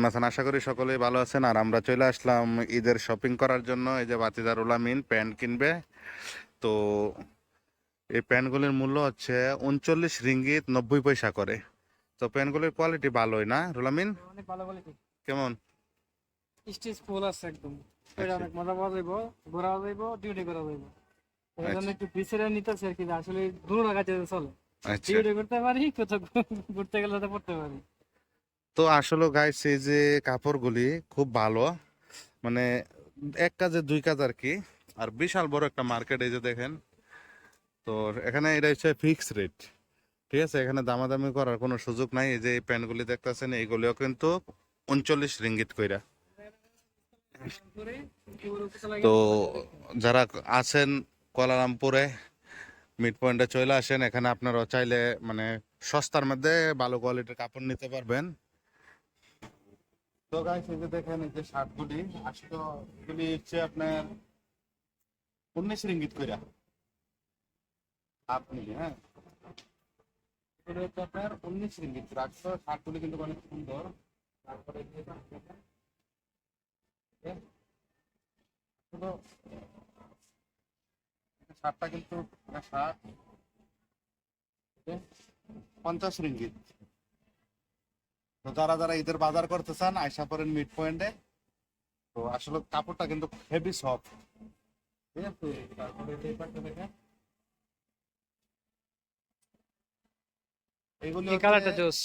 কেমন আছেন? আশা করি সকলেই ভালো আছেন। আর আমরা চলে আসলাম ঈদের শপিং করার জন্য। এই যে বাতিদার উলামিন প্যান্ট কিনবে। তো এই প্যান্টগুলির মূল্য হচ্ছে উনচল্লিশ রিঙ্গিত নব্বই পয়সা করে। তো প্যান্টগুলির কোয়ালিটি ভালোই না রুলামিন অনেক ভালো কোয়ালিটি কেমন? স্টিচ ফুল আছে একদম। এটা আচ্ছা। অনেক মজা পাওয়া যাইব ঘোরা যাইব ডিউটি করা যাইব। জন্য আচ্ছা। একটু পিছিয়ে নিতেছে আর কি আসলে দূর কাছে চলে। আচ্ছা। ডিউটি করতে পারি কোথাও ঘুরতে গেলে পড়তে পারি। তো আসলে গাইস এই যে কাপড়গুলি খুব ভালো। মানে এক কাজে দুই কাজ আর কি আর বিশাল বড় একটা মার্কেট এই যে দেখেন। তো এখানে এটা হচ্ছে ফিক্স রেট ঠিক আছে? এখানে দামাদামি করার কোনো সুযোগ নাই। এই যে এই প্যান্টগুলি দেখতেছেন, এইগুলিও কিন্তু উনচল্লিশ রিঙ্গিত কইরা। তো যারা আছেন কোয়ালালামপুরে মিড পয়েন্টে চলে আসেন, এখানে আপনারা চাইলে মানে সস্তার মধ্যে ভালো কোয়ালিটির কাপড় নিতে পারবেন। তো গাইস এই যে দেখেন, এই যে এগুলি হচ্ছে আপনার উনিশ রিঙ্গিত কইরা। মিলি হ্যাঁ? এগুলো হচ্ছে আপনার উনিশ রিঙ্গিত। রাখছো, শার্টগুলি কিন্তু অনেক সুন্দর। তারপরে শার্টটা কিন্তু শার্ট। পঞ্চাশ রিঙ্গিত। তো যারা যারা ঈদের বাজার করতে চান আয়সা করেন মিড পয়েন্টে তো আসলে কাপড়টা কিন্তু হেভি সফট ঠিক আছে তারপরে এই পাশে দেখেন। এগুলো কালারটা হচ্ছে- জোস?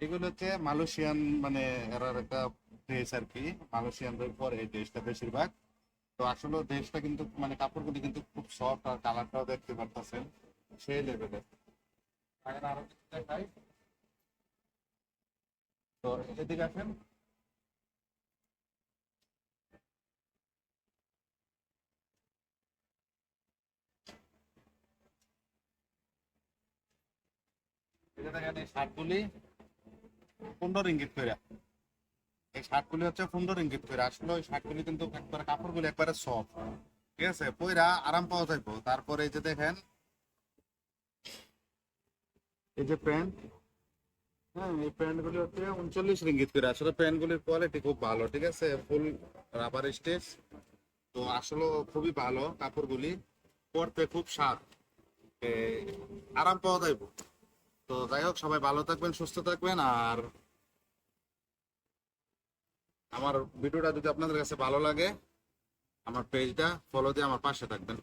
এগুলো হচ্ছে মালয়েশিয়ান মানে এরার একটা ড্রেস আর কি। মালয়েশিয়ানদের পরে এই ড্রেসটা বেশিরভাগ। তো আসলে ড্রেসটা কিন্তু মানে কাপড়গুলি কিন্তু খুব সফট আর কালারটাও দেখতে পারতেছেন। সেই লেভেলে এখন আরও দেখাই। পনেরো ইঙ্গিত করে এই শার্টগুলি হচ্ছে পনেরো ইঙ্গিত আসলে ওই শার্টগুলি কিন্তু একবারে কাপড়গুলি একবারে সফট ঠিক আছে? পয়রা আরাম পাওয়া যাইবো। তারপরে এই যে দেখেন, এই যে প্যান্ট হ্যাঁ এই হচ্ছে উনচল্লিশ রিঙ্গিত কোয়ালিটি খুব ভালো, ঠিক আছে? ফুল রাবার তো খুবই ভালো কাপড়গুলি। পরতে খুব আরাম পাওয়া তো যাই হোক, সবাই ভালো থাকবেন, সুস্থ থাকবেন। আর আমার ভিডিওটা যদি আপনাদের কাছে ভালো লাগে, আমার পেজটা ফলো দিয়ে আমার পাশে থাকবেন।